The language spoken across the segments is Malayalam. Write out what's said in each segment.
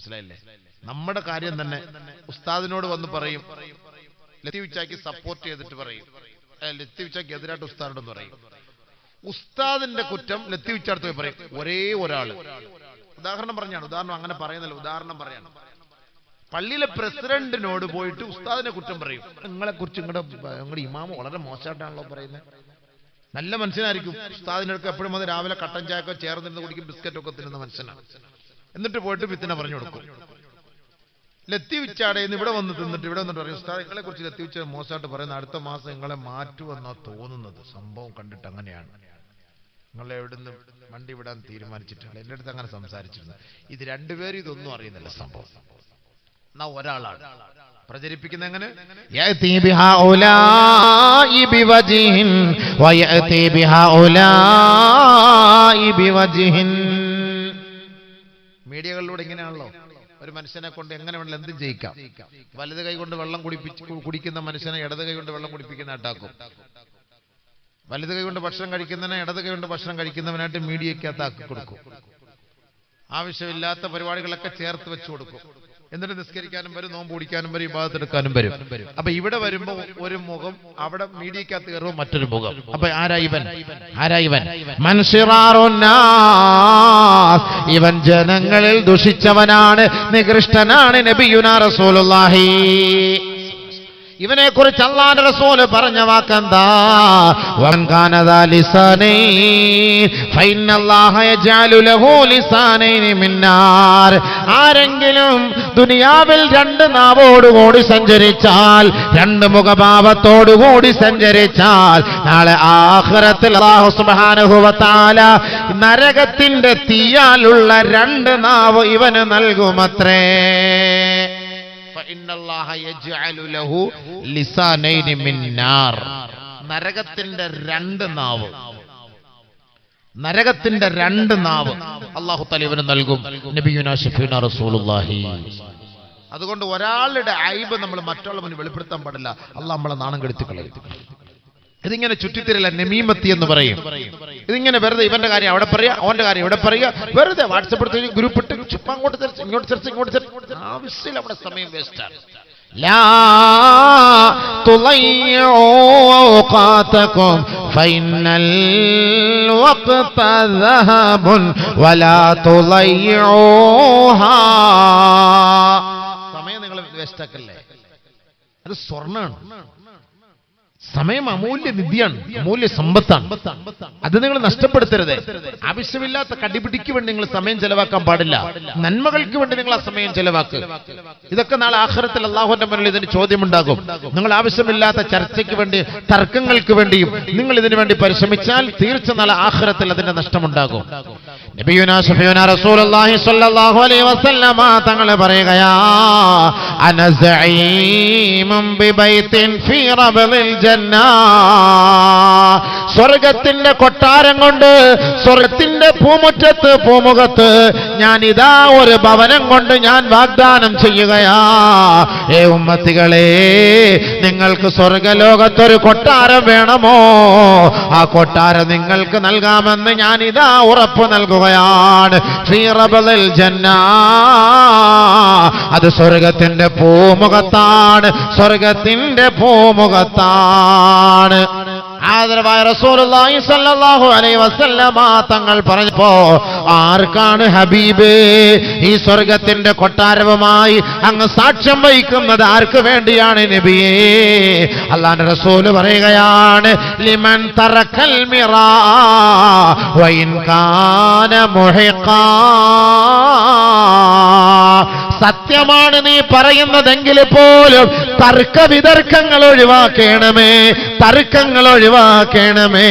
മനസ്സിലായില്ലേ? നമ്മുടെ കാര്യം തന്നെ ഉസ്താദിനോട് വന്ന് പറയും ലത്തിവിച്ചാക്കി സപ്പോർട്ട് ചെയ്തിട്ട് പറയും. ലത്തിവിച്ചാക്കി എതിരായിട്ട് ഉസ്താദിനോട് പറയും. ഉസ്താദിന്റെ കുറ്റം ലത്തീവിച്ചടുത്ത് പോയി പറയും. ഒരേ ഒരാൾ. ഉദാഹരണം പറഞ്ഞാണ്. ഉദാഹരണം അങ്ങനെ പറയുന്നില്ല. ഉദാഹരണം പറയാണ്. പള്ളിയിലെ പ്രസിഡന്റിനോട് പോയിട്ട് ഉസ്താദിനെ കുറ്റം പറയും. നിങ്ങളെ കുറിച്ച് നിങ്ങളുടെ നിങ്ങളുടെ ഇമാമ വളരെ മോശമായിട്ടാണല്ലോ പറയുന്നത് നല്ല മനുഷ്യനായിരിക്കും. ഉസ്താദിനടുക്ക് എപ്പോഴും അത് രാവിലെ കട്ടൻ ചായക്കോ ചേർന്നിരുന്ന് കുടിക്കും ബിസ്ക്കറ്റൊക്കെ തിന്നുന്ന മനുഷ്യനാണ്. എന്നിട്ട് പോയിട്ട് വിത്തിനെ പറഞ്ഞു കൊടുക്കും. ലത്തി വിച്ചാടേന്ന് ഇവിടെ വന്ന് തിന്നിട്ട് ഇവിടെ വന്നിട്ട് പറയും സ്ഥലങ്ങളെ കുറിച്ച് ലത്തി വിച്ച മോശമായിട്ട് പറയുന്ന അടുത്ത മാസം നിങ്ങളെ മാറ്റുമെന്നാ തോന്നുന്നത്. സംഭവം കണ്ടിട്ട് അങ്ങനെയാണ്. നിങ്ങളെ എവിടുന്ന് വണ്ടി വിടാൻ തീരുമാനിച്ചിട്ടാണ് എന്റെ അടുത്ത് അങ്ങനെ സംസാരിച്ചിരുന്നു. ഇത് രണ്ടുപേരും ഇതൊന്നും അറിയുന്നില്ല സംഭവം. എന്നാ ഒരാളാണ്. പ്രചരിപ്പിക്കുന്ന എങ്ങനെ? ഇവിടെ ഇങ്ങനെയാണല്ലോ. ഒരു മനുഷ്യനെ കൊണ്ട് എങ്ങനെ വേണമെങ്കിലും എന്തും ജയിക്കാം. വലത് കൈ കൊണ്ട് വെള്ളം കുടിപ്പിച്ച് കുടിക്കുന്ന മനുഷ്യനെ ഇടത് കൈ കൊണ്ട് വെള്ളം കുടിപ്പിക്കുന്ന അട്ടാക്കും വലത് കൈ കൊണ്ട് ഭക്ഷണം കഴിക്കുന്നതിനെ ഇടത് കൈ കൊണ്ട് ഭക്ഷണം കഴിക്കുന്നവനായിട്ട് മീഡിയയ്ക്കകത്ത് ആക്കി കൊടുക്കും. ആവശ്യമില്ലാത്ത പരിപാടികളൊക്കെ ചേർത്ത് വെച്ചു കൊടുക്കും. എന്നിട്ട് നിസ്കരിക്കാനും വരും നോമ്പ് ഓടിക്കാനും വരും വിവാദത്തെടുക്കാനും വരും. അപ്പൊ ഇവിടെ വരുമ്പോ ഒരു മുഖം അവിടെ മീഡിയക്കകത്ത് കയറുമ്പോ മറ്റൊരു മുഖം. അപ്പൊ ആരാ ഇവൻ? ആരാ ഇവൻ? ഇവൻ ജനങ്ങളിൽ ദുഷിച്ചവനാണ് നികൃഷ്ടനാണ് നബിയുനാ റസൂലുള്ളാഹി. ഇവനെ കുറിച്ച് അള്ളാന്റെ റസൂൽ പറഞ്ഞ വാക്കെന്താ? ആരെങ്കിലും ദുനിയാവിൽ രണ്ട് നാവോടുകൂടി സഞ്ചരിച്ചാൽ രണ്ട് മുഖഭാവത്തോടുകൂടി സഞ്ചരിച്ചാൽ നാളെ ആഹ്റത്തിൽ നരകത്തിന്റെ തീയാലുള്ള രണ്ട് നാവ് ഇവന് നൽകുമത്രേ. നരകത്തിന്റെ രണ്ട് നാവ്. നരകത്തിന്റെ രണ്ട് നാവ് അള്ളാഹു തലീവന് നൽകും. അതുകൊണ്ട് ഒരാളുടെ ഐബ് നമ്മൾ മറ്റുള്ള മുന്നിൽ വെളിപ്പെടുത്താൻ പാടില്ല. അള്ളാഹ് നമ്മളെ നാണം കെടുത്തി കളയും ഇതിങ്ങനെ ചുറ്റിത്തിരില്ല നെമീമത്തി എന്ന് പറയും ഇതിങ്ങനെ വെറുതെ ഇവന്റെ കാര്യം അവിടെ പറയാ അവന്റെ കാര്യം ഇവിടെ പറയുക വെറുതെ വാട്സപ്പ് എടുത്ത് ഗ്രൂപ്പ് ഇട്ട് ചുമ്മാ അങ്ങോട്ട് ചർച്ച ഇങ്ങോട്ട് ചർച്ച ഇങ്ങോട്ട് ചർച്ച ആവശ്യമില്ല അവിടെ സമയം വേസ്റ്റാണ് لا تضيعوا أوقاتكم فإن الوقت ذهب ولا تضيعوها സമയം നിങ്ങൾ വേസ്റ്റാക്കല്ലേ അത് സ്വർണ്ണാണ് സമയം അമൂല്യ നിധിയാണ് അമൂല്യ സമ്പത്താണ്. അത് നിങ്ങൾ നഷ്ടപ്പെടുത്തരുത്. ആവശ്യമില്ലാത്ത കടിപിടിക്ക് വേണ്ടി നിങ്ങൾ സമയം ചെലവാക്കാൻ പാടില്ല. നന്മകൾക്ക് വേണ്ടി നിങ്ങൾ ആ സമയം ചെലവാക്കുക ഇതൊക്കെ നാളെ ആഖിറത്തിൽ അള്ളാഹുന്റെ മുന്നിൽ ഇതിന് ചോദ്യമുണ്ടാകും. നിങ്ങൾ ആവശ്യമില്ലാത്ത ചർച്ചയ്ക്ക് വേണ്ടി തർക്കങ്ങൾക്ക് വേണ്ടിയും നിങ്ങൾ ഇതിനു വേണ്ടി പരിശ്രമിച്ചാൽ തീർച്ച നാളെ ആഖിറത്തിൽ അതിന്റെ നഷ്ടമുണ്ടാകും. തങ്ങൾ പറയുകയാ സ്വർഗത്തിന്റെ കൊട്ടാരം കൊണ്ട് സ്വർഗത്തിന്റെ പൂമുറ്റത്ത് പൂമുഖത്ത് ഞാൻ ഇതാ ഒരു ഭവനം കൊണ്ട് ഞാൻ വാഗ്ദാനം ചെയ്യുകയാ. ഏ ഉമ്മത്തികളെ നിങ്ങൾക്ക് സ്വർഗലോകത്തൊരു കൊട്ടാരം വേണമോ? ആ കൊട്ടാരം നിങ്ങൾക്ക് നൽകാമെന്ന് ഞാൻ ഇതാ ഉറപ്പ് നൽകുകയാണ്. ഫീ ജന്നാ ജന്ന. അത് സ്വർഗത്തിന്റെ പൂമുഖത്താണ്. സ്വർഗത്തിന്റെ പൂമുഖത്താണ്. ആദരവായ റസൂലുള്ളാഹി സ്വല്ലല്ലാഹു അലൈഹി വസല്ലമ തങ്ങൾ പറഞ്ഞപ്പോ ആർക്കാണ് ഹബീബ് ഈ സ്വർഗത്തിന്റെ കൊട്ടാരവുമായി അങ്ങ് സാക്ഷ്യം വഹിക്കുന്നത്? ആർക്ക് വേണ്ടിയാണ് നബിയേ അല്ലാന്റെ റസൂൽ പറയുകയാണ് ലിമൻ തറക്കൽ മിറാ വൈൻ കാന മുഹിഖാ. സത്യമാണ് നീ പറയുന്നതെങ്കിൽ പോലും തർക്ക വിതർക്കങ്ങൾ ഒഴിവാക്കണമേ തർക്കങ്ങൾ ഒഴിവാക്കണമേ.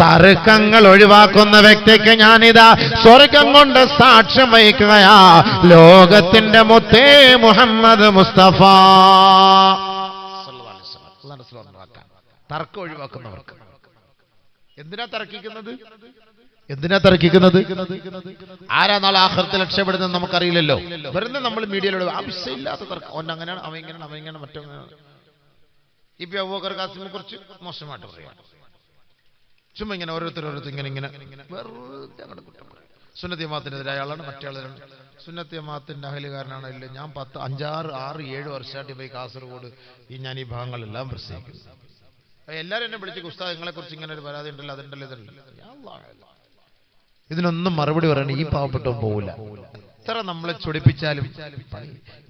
തർക്കങ്ങൾ ഒഴിവാക്കുന്ന വ്യക്തിക്ക് ഞാനിതാ സ്വർഗം കൊണ്ട് സാക്ഷ്യം വഹിക്കുകയാ. ലോകത്തിന്റെ മുത്തേ മുഹമ്മദ് മുസ്തഫ. തർക്കം ഒഴിവാക്കുന്നവർക്ക്. എന്തിനാ തർക്കിക്കുന്നത്? എന്തിനാ തർക്കിക്കുന്നത്? ആരാ നാളെ ആഹൃത്തിൽ രക്ഷപ്പെടുന്നത് നമുക്കറിയില്ലല്ലോ. വെറുതെ നമ്മൾ മീഡിയയിലൂടെ ആവശ്യമില്ലാത്ത തർക്കം. അവൻ അങ്ങനെയാണ് അവൻ ഇങ്ങനെയാണ് അവൻ ഇങ്ങനെ. ഇപ്പൊ അബൂബക്കർ കാസിമിനെ കുറിച്ച് മോശമായിട്ട് പറയാം. ചുമ്മാ ഇങ്ങനെ ഓരോരുത്തർ ഓരോരുത്തർ ഇങ്ങനെ ഇങ്ങനെ വെറുതെ അങ്ങോട്ട് കുറ്റം പറയും. ആളാണ് മറ്റേ ആളാണ് സുന്നത്ത് അഹലുകാരനാണ് ഇല്ല ഞാൻ പത്ത് അഞ്ചാറ് ആറ് ഏഴ് വർഷമായിട്ട് പോയി കാസർഗോഡ് ഈ ഞാൻ ഈ ഭാഗങ്ങളെല്ലാം പ്രസംഗിക്കുന്നു. എല്ലാവരും എന്നെ വിളിച്ച് ഉസ്താദ് നിങ്ങളെ കുറിച്ച് ഇങ്ങനെ ഒരു പരാതി ഉണ്ടല്ലോ അതുണ്ടല്ലോ ഇതുണ്ടല്ലോ. ഞാൻ. ഇതിനൊന്നും മറുപടി പറയണം ഈ പാവപ്പെട്ടവൻ പോവില്ല. എത്ര നമ്മളെ ചൊടിപ്പിച്ചാലും.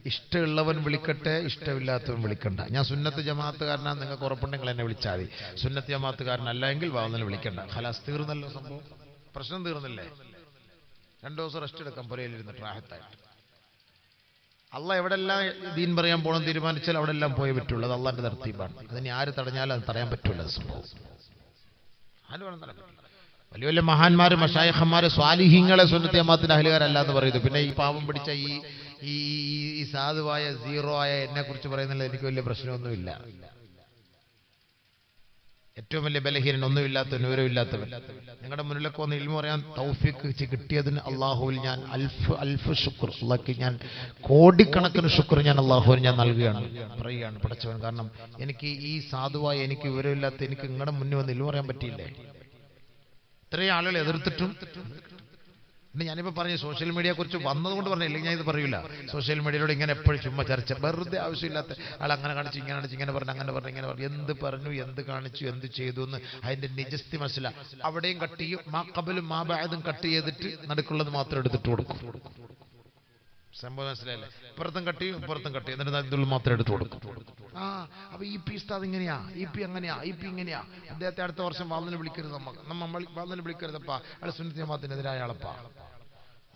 ഇഷ്ടമുള്ളവൻ വിളിക്കട്ടെ ഇഷ്ടമില്ലാത്തവൻ വിളിക്കണ്ട. ഞാൻ സുന്നത്ത് ജമാഅത്തുകാരനാ നിങ്ങൾക്ക് ഉറപ്പുണ്ടെങ്കിൽ എന്നെ വിളിച്ചാൽ മതി. സുന്നത്ത് ജമാഅത്തുകാരനല്ലെങ്കിൽ വാവുന്നതിന് വിളിക്കണ്ട. ഖലാസ് തീർന്നല്ലോ സംഭവം. പ്രശ്നം തീർന്നില്ലേ? രണ്ടു ദിവസം റെസ്റ്റ് എടുക്കാം പുരയിലിരുന്ന് ട്രാഹത്തായിട്ട്. അള്ള എവിടെല്ലാം ദീൻ പറയാൻ പോകണം തീരുമാനിച്ചാൽ അവിടെ എല്ലാം പോയേ പറ്റുള്ളൂ. അത് അള്ളാന്റെ നിർത്തിപ്പാണ് അതിന് ആര് തടഞ്ഞാലും അത് തടയാൻ പറ്റുള്ളൂ സംഭവം. ആര് വേണം തടയാൻ വലിയ വലിയ മഹാന്മാര് മഷായഹന്മാര് സ്വാലിഹിങ്ങളെ സുന്നത്തിയമാത്തിന്റെ അഹലുകാരല്ല എന്ന് പറയുന്നു. പിന്നെ ഈ പാവം പിടിച്ച ഈ ഈ സാധുവായ സീറോ ആയ എന്നെ കുറിച്ച് പറയുന്നില്ല എനിക്ക് വലിയ പ്രശ്നമൊന്നുമില്ല. ഏറ്റവും വലിയ ബലഹീനൻ ഒന്നുമില്ലാത്ത വിവരമില്ലാത്തവൻ. നിങ്ങളുടെ മുന്നിലൊക്കെ ഒന്ന് ഇൽമു പറയാൻ തൗഫിക്ക് കിട്ടിയതിന് അള്ളാഹുവിൽ ഞാൻ അൽഫ് അൽഫ് ശുക്ർ അള്ളാഹ്ക്ക് ഞാൻ കോടിക്കണക്കിന് ശുക്ർ ഞാൻ അള്ളാഹുവിന് ഞാൻ നൽകുകയാണ് പറയുകയാണ് പഠിച്ചവൻ. കാരണം എനിക്ക് ഈ സാധുവായ എനിക്ക് വിവരമില്ലാത്ത എനിക്ക് നിങ്ങളുടെ മുന്നിൽ വന്ന് ഇൽമു പറയാൻ പറ്റിയില്ലേ? ഇത്രയും ആളുകൾ എതിർത്തിട്ടും പിന്നെ ഞാനിപ്പോ പറഞ്ഞു സോഷ്യൽ മീഡിയയെ കുറിച്ച് വന്നതുകൊണ്ട് പറഞ്ഞില്ല ഞാൻ ഇത് പറയൂല. സോഷ്യൽ മീഡിയയിലൂടെ ഇങ്ങനെ എപ്പോഴും ചുമ്മാ ചർച്ച. വെറുതെ ആവശ്യമില്ലാത്ത ആൾ അങ്ങനെ കാണിച്ചു ഇങ്ങനെ കാണിച്ചു ഇങ്ങനെ പറഞ്ഞു അങ്ങനെ പറഞ്ഞു ഇങ്ങനെ പറഞ്ഞു. എന്ത് പറഞ്ഞു എന്ത് കാണിച്ചു എന്ത് ചെയ്തു എന്ന് അതിന്റെ നിജസ്ഥി മനസ്സില. അവിടെയും കട്ട് ചെയ്യും. മാ കബലും മാ ബാദും കട്ട് ചെയ്തിട്ട് നടുക്കുള്ളത് മാത്രം എടുത്തിട്ട് കൊടുക്കും. സംഭവം മനസ്സിലായില്ലേ ഇപ്പുറത്തും കട്ടി ഇപ്പുറത്തും കട്ടി എന്നിട്ട് ഇതിൽ മാത്രം എടുത്തു കൊടുക്കും. ആ അപ്പൊ ഈ പി ഉസ്താദ് ഇങ്ങനെയാ ഈ പി അങ്ങനെയാ ഈ പി ഇങ്ങനെയാ. അദ്ദേഹത്തെ അടുത്ത വർഷം വാതിന് വിളിക്കരുത് നമ്മ നമ്മ വാതിന് വിളിക്കരുതപ്പാ. അയാൾ സുന്നത്തി ജമാഅത്തിനെതിരായ ആളപ്പാ.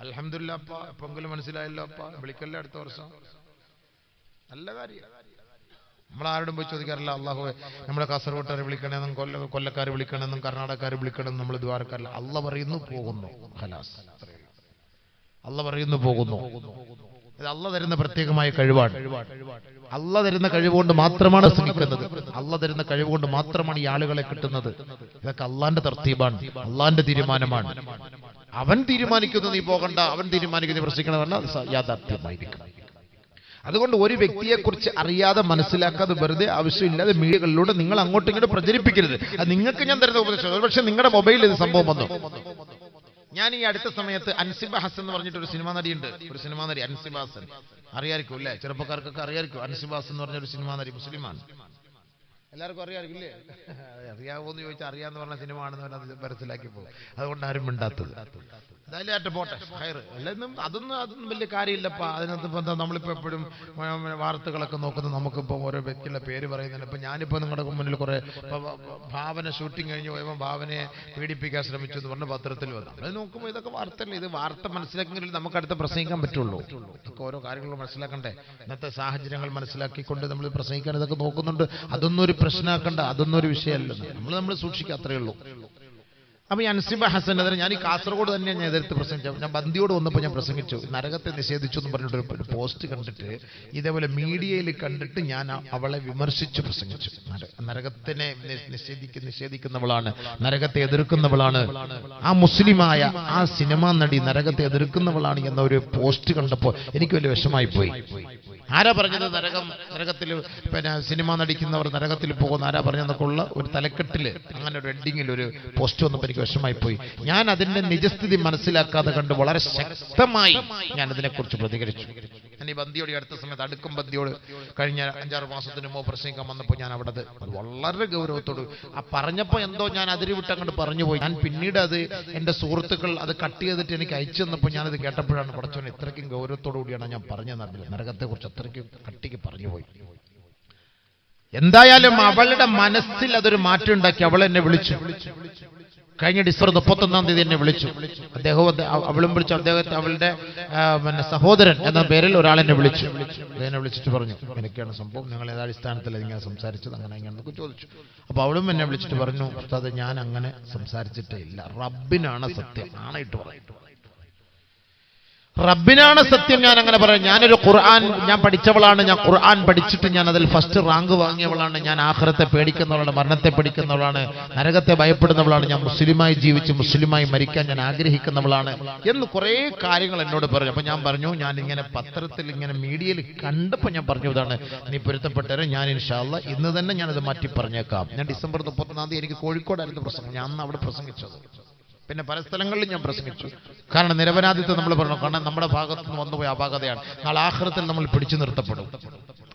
അലഹമില്ല അപ്പ എപ്പെങ്കിലും മനസ്സിലായല്ലോ അപ്പ. വിളിക്കല്ലേ അടുത്ത വർഷം? നല്ല കാര്യം. നമ്മൾ ആരോടും പോയി ചോദിക്കാറില്ല അള്ളാഹു നമ്മളെ കാസർഗോട്ടുകാർ വിളിക്കണമെന്നും കൊല്ല കൊല്ലക്കാർ വിളിക്കണമെന്നും കർണാടകക്കാർ വിളിക്കണമെന്നും നമ്മൾ ദ്വാരക്കാരില്ല. അള്ള പറയുന്നു പോകുന്നു. ഖലാസ്. അള്ള പറയുന്നു പോകുന്നു. ഇത് അല്ല തരുന്ന പ്രത്യേകമായ കഴിവാണ്. അല്ല തരുന്ന കഴിവുകൊണ്ട് മാത്രമാണ് ശ്രമിക്കുന്നത് അല്ല തരുന്ന കഴിവുകൊണ്ട് മാത്രമാണ് ഈ ആളുകളെ കിട്ടുന്നത്. ഇതൊക്കെ അള്ളാന്റെ തർത്തീബാണ്. അള്ളാന്റെ തീരുമാനമാണ്. അവൻ തീരുമാനിക്കുന്നു നീ പോകണ്ട. അവൻ തീരുമാനിക്കുന്നു പ്രശ്നിക്കണം പറഞ്ഞാൽ യാഥാർത്ഥ്യമായിരിക്കും. അതുകൊണ്ട് ഒരു വ്യക്തിയെക്കുറിച്ച് അറിയാതെ മനസ്സിലാക്കാതെ വെറുതെ ആവശ്യമില്ലാതെ മീഡിയകളിലൂടെ നിങ്ങൾ അങ്ങോട്ടും ഇങ്ങോട്ട് പ്രചരിപ്പിക്കരുത്. അത് നിങ്ങൾക്ക് ഞാൻ തരുന്ന ഉപദേശം പക്ഷെ നിങ്ങളുടെ മൊബൈലിൽ ഇത് സംഭവം വന്നു. ഞാൻ ഈ അടുത്ത സമയത്ത് അൻസിബ ഹസൻ എന്ന് പറഞ്ഞിട്ട് ഒരു സിനിമാ നടിയുണ്ട്. ഒരു സിനിമാ നടി അൻസിബ ഹസൻ. അറിയായിരിക്കും അല്ലേ? ചെറുപ്പക്കാർക്കൊക്കെ അറിയായിരിക്കും അൻസിബ ഹസൻ എന്ന് പറഞ്ഞ ഒരു സിനിമാ നടി മുസ്ലിമാണ്. എല്ലാവർക്കും അറിയാമായിരിക്കും അറിയാവോന്ന് ചോദിച്ചാൽ അറിയാന്ന് പറഞ്ഞ സിനിമ ആണെന്ന് പറഞ്ഞാൽ മനസ്സിലാക്കി പോകും അതുകൊണ്ട് ആരും മിണ്ടാത്തത്. എന്തായാലും ആറ്റ പോട്ടെ. ഹയർ അല്ലെന്നും അതൊന്നും അതൊന്നും വലിയ കാര്യമില്ലപ്പാ. അതിനകത്ത് എന്താ നമ്മളിപ്പോൾ എപ്പോഴും വാർത്തകളൊക്കെ നോക്കുന്നത് നമുക്കിപ്പോൾ ഓരോ വ്യക്തികളുടെ പേര് പറയുന്നുണ്ട് ഇപ്പം ഞാനിപ്പോൾ നിങ്ങളുടെ മുന്നിൽ കുറേ ഭാവന ഷൂട്ടിംഗ് കഴിഞ്ഞ് പോയപ്പോൾ ഭാവനയെ പീഡിപ്പിക്കാൻ ശ്രമിച്ചു എന്ന് പറഞ്ഞ പത്രത്തിൽ വന്നു. അത് നോക്കുമ്പോൾ ഇതൊക്കെ വാർത്തല്ല ഇത് വാർത്ത മനസ്സിലാക്കിയെങ്കിൽ നമുക്ക് അടുത്ത് പ്രസംഗിക്കാൻ പറ്റുള്ളൂ. ഇതൊക്കെ ഓരോ കാര്യങ്ങൾ മനസ്സിലാക്കണ്ടേ? ഇന്നത്തെ സാഹചര്യങ്ങൾ മനസ്സിലാക്കിക്കൊണ്ട് നമ്മൾ പ്രസംഗിക്കാൻ ഇതൊക്കെ നോക്കുന്നുണ്ട്. അതൊന്നും ഒരു പ്രശ്നമാക്കണ്ട അതൊന്നും ഒരു വിഷയമല്ല നമ്മൾ നമ്മൾ സൂക്ഷിക്കുക അത്രയേ ഉള്ളൂ. അപ്പൊ ഞാൻ അൻസിബ ഹസൻ അതിന് ഞാൻ ഈ കാസർഗോഡ് തന്നെ ഞാൻ എതിർത്ത് പ്രസംഗിച്ചു. ഞാൻ ബന്ദിയോട് വന്നപ്പോൾ ഞാൻ പ്രസംഗിച്ചു. നരകത്തെ നിഷേധിച്ചു എന്ന് പറഞ്ഞിട്ട് ഒരു- പോസ്റ്റ് കണ്ടിട്ട് ഇതേപോലെ മീഡിയയിൽ കണ്ടിട്ട് ഞാൻ അവളെ വിമർശിച്ചു പ്രസംഗിച്ചു. നരകത്തിനെ നിഷേധിക്ക നിഷേധിക്കുന്നവളാണ് നരകത്തെ എതിർക്കുന്നവളാണ്. ആ മുസ്ലിമായ ആ സിനിമാ നടി നരകത്തെ എതിർക്കുന്നവളാണ് എന്ന ഒരു പോസ്റ്റ് കണ്ടപ്പോൾ എനിക്ക് വലിയ വിഷമായി പോയി. ആരാ പറഞ്ഞത് നരകം നരകത്തിൽ പിന്നെ സിനിമ നടിക്കുന്നവർ നരകത്തിൽ പോകുന്ന ആരാ പറഞ്ഞതെന്നൊക്കെ ഉള്ള ഒരു തലക്കെട്ടിൽ അങ്ങനെ ഒരു എഡിങ്ങിൽ ഒരു പോസ്റ്റ് വന്നപ്പോൾ എനിക്ക് വിഷമായി പോയി. ഞാൻ അതിന്റെ നിജസ്ഥിതി മനസ്സിലാക്കാതെ കണ്ട് വളരെ ശക്തമായി ഞാൻ അതിനെക്കുറിച്ച് പ്രതികരിച്ചു. ഞാൻ ഈ ബന്ധിയോട് അടുത്ത സമയത്ത് അടുക്കും ബന്ധിയോട് കഴിഞ്ഞ അഞ്ചാറ് മാസത്തിന് മുമ്പ് പ്രസംഗിക്കാൻ വന്നപ്പോൾ ഞാൻ അവിടെ വളരെ ഗൗരവത്തോട് ആ പറഞ്ഞപ്പോൾ എന്തോ ഞാൻ അതിരി വിട്ട് അങ്ങോട്ട് പറഞ്ഞു പോയി. ഞാൻ പിന്നീട് അത് എന്റെ സുഹൃത്തുക്കൾ അത് കട്ട് ചെയ്തിട്ട് എനിക്ക് അയച്ചു തന്നപ്പോൾ ഞാനത് കേട്ടപ്പോഴാണ് പഠിച്ചവൻ ഇത്രയ്ക്കും ഗൗരവത്തോടു കൂടിയാണ് ഞാൻ പറഞ്ഞു നല്ലത് നരകത്തെ കുറിച്ച് അത്രയ്ക്കും കട്ടിക്ക് പറഞ്ഞു പോയി. എന്തായാലും അവളുടെ മനസ്സിൽ അതൊരു മാറ്റം ഉണ്ടാക്കി അവൾ എന്നെ വിളിച്ചു. കഴിഞ്ഞ ഡിസംബർ മുപ്പത്തൊന്നാം തീയതി എന്നെ വിളിച്ചു. അദ്ദേഹം അവളും വിളിച്ചു. അദ്ദേഹത്തെ അവളുടെ പിന്നെ സഹോദരൻ എന്ന പേരിൽ ഒരാൾ എന്നെ വിളിച്ചു. എന്നെ വിളിച്ചിട്ട് പറഞ്ഞു ഇങ്ങനെയൊക്കെയാണ് സംഭവം. നിങ്ങൾ ഏത് അടിസ്ഥാനത്തിൽ ഇങ്ങനെ സംസാരിച്ചത്? അങ്ങനെ ഇങ്ങനെ ചോദിച്ചു. അപ്പൊ അവളും എന്നെ വിളിച്ചിട്ട് പറഞ്ഞു ഉസ്താദ് ഞാൻ അങ്ങനെ സംസാരിച്ചിട്ടേ ഇല്ല. റബ്ബിനാണ് സത്യം. ആണായിട്ട് പറയും. റബ്ബിനാണ് സത്യം ഞാൻ അങ്ങനെ പറയാം. ഞാനൊരു ഖുർആൻ ഞാൻ പഠിച്ചവളാണ്. ഞാൻ ഖുർആൻ പഠിച്ചിട്ട് ഞാൻ അതിൽ ഫസ്റ്റ് റാങ്ക് വാങ്ങിയവളാണ്. ഞാൻ ആഹ്രത്തെ പേടിക്കുന്നവളാണ് മരണത്തെ പേടിക്കുന്നവളാണ് നരകത്തെ ഭയപ്പെടുന്നവളാണ്. ഞാൻ മുസ്ലിമായി ജീവിച്ച് മുസ്ലിമായി മരിക്കാൻ ഞാൻ ആഗ്രഹിക്കുന്നവളാണ് എന്ന് കുറേ കാര്യങ്ങൾ എന്നോട് പറഞ്ഞു. അപ്പൊ ഞാൻ പറഞ്ഞു ഞാൻ ഇങ്ങനെ പത്രത്തിൽ ഇങ്ങനെ മീഡിയയിൽ കണ്ടപ്പോൾ ഞാൻ പറഞ്ഞു ഇതാണ്. നീ പൊരുത്തപ്പെട്ടവരെ ഞാൻ ഇൻഷാല്ല ഇന്ന് തന്നെ ഞാനത് മാറ്റി പറഞ്ഞേക്കാം. ഞാൻ ഡിസംബർ മുപ്പത്തൊന്നാം തീയതി എനിക്ക് കോഴിക്കോടായിരുന്നു പ്രസംഗം. ഞാൻ അന്ന് അവിടെ പ്രസംഗിച്ചത്. പിന്നെ പല സ്ഥലങ്ങളിലും ഞാൻ പ്രസംഗിച്ചു. കാരണം നിരപരാധിത്വം നമ്മൾ പറഞ്ഞു കാരണം നമ്മുടെ ഭാഗത്ത് നിന്ന് വന്നുപോയ അപാകതയാണ്. നാളെ ആഹ്റത്തിൽ നമ്മൾ പിടിച്ചു നിർത്തപ്പെടും.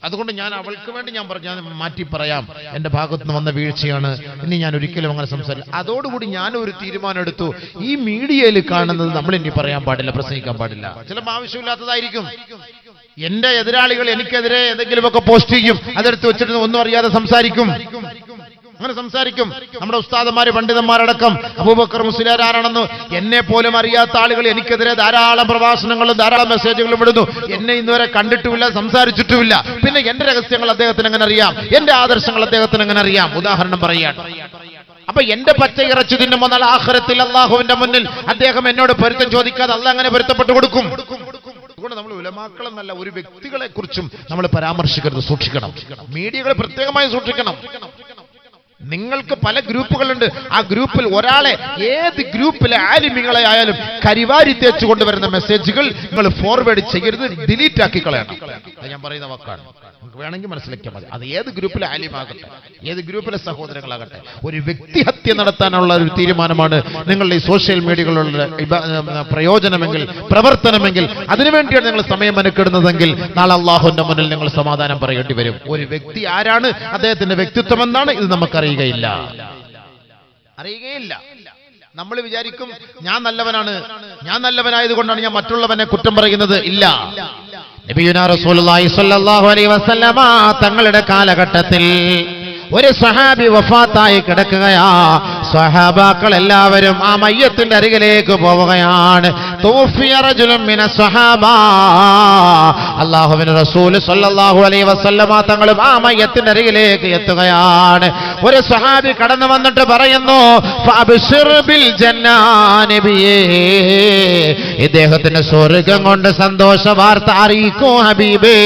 അതുകൊണ്ട് ഞാൻ അവൾക്ക് വേണ്ടി ഞാൻ പറഞ്ഞു ഞാൻ മാറ്റി പറയാം. എന്റെ ഭാഗത്ത് നിന്ന് വന്ന വീഴ്ചയാണ്. ഇനി ഞാൻ ഒരിക്കലും അങ്ങനെ സംസാരിക്കും അതോടുകൂടി ഞാൻ ഒരു തീരുമാനം എടുത്തു ഈ മീഡിയയിൽ കാണുന്നത് നമ്മൾ ഇനി പറയാൻ പാടില്ല പ്രസംഗിക്കാൻ പാടില്ല. ചിലപ്പോൾ ആവശ്യമില്ലാത്തതായിരിക്കും. എന്റെ എതിരാളികൾ എനിക്കെതിരെ എന്തെങ്കിലുമൊക്കെ പോസ്റ്റ് ചെയ്യും. അതെടുത്ത് വെച്ചിട്ട് ഒന്നും അറിയാതെ സംസാരിക്കും. അങ്ങനെ സംസാരിക്കും. നമ്മുടെ ഉസ്താദന്മാര് പണ്ഡിതന്മാരടക്കം അബൂബക്കർ മുസ്ലിയാരാണെന്ന് എന്നെ പോലും അറിയാത്ത ആളുകൾ എനിക്കെതിരെ ധാരാളം പ്രഭാഷണങ്ങളും ധാരാളം മെസ്സേജുകളും ഇടുന്നു. എന്നെ ഇന്നുവരെ കണ്ടിട്ടുമില്ല സംസാരിച്ചിട്ടുമില്ല. പിന്നെ എന്റെ രഹസ്യങ്ങൾ അദ്ദേഹത്തിന് എങ്ങനെ അറിയാം? എന്റെ ആദർശങ്ങൾ അദ്ദേഹത്തിന് എങ്ങനെ അറിയാം? ഉദാഹരണം പറയുകയാണ് അപ്പൊ എന്റെ പച്ച ഇറച്ചു തിന്നുമ്പോൾ നാളെ ആഖിറത്തിൽ അള്ളാഹുവിന്റെ മുന്നിൽ അദ്ദേഹം എന്നോട് പൊരുത്തം ചോദിക്കാതെ അല്ല അങ്ങനെ പൊരുത്തപ്പെട്ട് കൊടുക്കും. അതുകൊണ്ട് നമ്മൾ ഉലമാക്കളെന്നല്ല ഒരു വ്യക്തികളെ കുറിച്ചും നമ്മൾ പരാമർശിക്കരുത് സൂക്ഷിക്കണം. മീഡിയകളെ പ്രത്യേകമായി സൂക്ഷിക്കണം. നിങ്ങൾക്ക് പല ഗ്രൂപ്പുകളുണ്ട്. ആ ഗ്രൂപ്പിൽ ഒരാളെ ഏത് ഗ്രൂപ്പിലെ ആലിമികളെ ആയാലും കരിവാരി തേച്ചു കൊണ്ടുവരുന്ന മെസ്സേജുകൾ നിങ്ങൾ ഫോർവേഡ് ചെയ്യരുത് ഡിലീറ്റ് ആക്കി കളയണം. ഞാൻ പറയുന്ന വാക്കാണ്. വേണമെങ്കിൽ മനസ്സിലാക്കിയാൽ മതി. അത് ഏത് ഗ്രൂപ്പിലെ ആലിമാകട്ടെ ഏത് ഗ്രൂപ്പിലെ സഹോദരങ്ങളാകട്ടെ ഒരു വ്യക്തിഹത്യ നടത്താനുള്ള ഒരു തീരുമാനമാണ് നിങ്ങളുടെ ഈ സോഷ്യൽ മീഡിയകളുടെ പ്രയോജനമെങ്കിൽ പ്രവർത്തനമെങ്കിൽ അതിനുവേണ്ടിയാണ് നിങ്ങൾ സമയം മെനക്കെടുന്നതെങ്കിൽ നാളെ അള്ളാഹുന്റെ മുന്നിൽ നിങ്ങൾ സമാധാനം പറയേണ്ടി വരും. ഒരു വ്യക്തി ആരാണ്? അദ്ദേഹത്തിന്റെ വ്യക്തിത്വം എന്നാണ് ഇത് നമുക്കറിയുകയില്ല അറിയുകയില്ല. അറിയുകയില്ല. നമ്മൾ വിചാരിക്കും ഞാൻ നല്ലവനാണ്. ഞാൻ നല്ലവനായത് കൊണ്ടാണ് ഞാൻ മറ്റുള്ളവനെ കുറ്റം പറയുന്നത്. ഇല്ല. തങ്ങളുടെ കാലഘട്ടത്തിൽ ഒരു സഹാബി വഫാത്തായി കിടക്കുകയാ. സ്വഹാബാക്കൾ എല്ലാവരും ആ മയ്യത്തിന്റെ അരികിലേക്ക് പോവുകയാണ്. അള്ളാഹുവിന് വസല്ലമ തങ്ങളും ആ മയ്യത്തിന്റെ അരികിലേക്ക് എത്തുകയാണ്. ഒരു സഹാബി കടന്നു വന്നിട്ട് പറയുന്നു ഫഅബ്ശിർ ബിൽ ജന്നാ നബിയേ. ഇദ്ദേഹത്തിന് സ്വർഗം കൊണ്ട് സന്തോഷ വാർത്ത അറിയിക്കൂ ഹബീബേ.